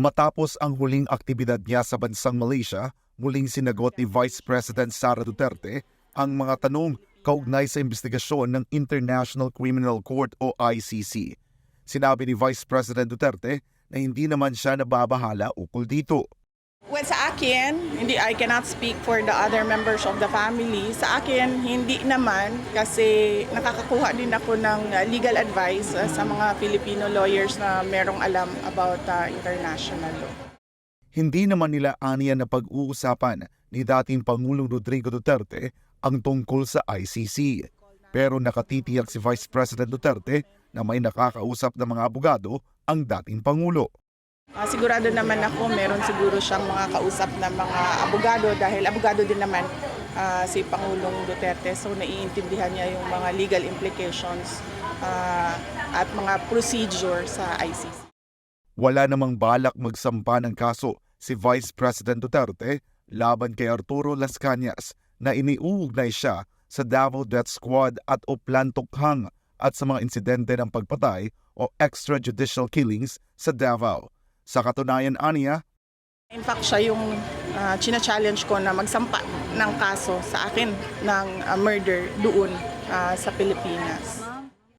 Matapos ang huling aktibidad niya sa bansang Malaysia, muling sinagot ni Vice President Sara Duterte ang mga tanong kaugnay sa investigasyon ng International Criminal Court o ICC. Sinabi ni Vice President Duterte na hindi naman siya nababahala ukol dito. Well, sa akin, hindi, I cannot speak for the other members of the family. Sa akin, hindi naman kasi nakakakuha din ako ng uh, legal advice uh, sa mga Filipino lawyers na merong alam about uh, international law. Hindi naman nila aniya na pag-uusapan ni dating Pangulong Rodrigo Duterte ang tungkol sa ICC. Pero nakatitiyak si Vice President Duterte na may nakakausap ng mga abogado ang dating Pangulo. Uh, sigurado naman ako, meron siguro siyang mga kausap na mga abogado dahil abogado din naman uh, si Pangulong Duterte. So naiintindihan niya yung mga legal implications uh, at mga procedure sa ICC. Wala namang balak magsampa ng kaso si Vice President Duterte laban kay Arturo Las Cañas na iniuugnay siya sa Davao Death Squad at o Plan Tukhang at sa mga insidente ng pagpatay o extrajudicial killings sa Davao. Sa katunayan aniya, In fact, siya yung uh, china-challenge ko na magsampa ng kaso sa akin ng uh, murder doon uh, sa Pilipinas.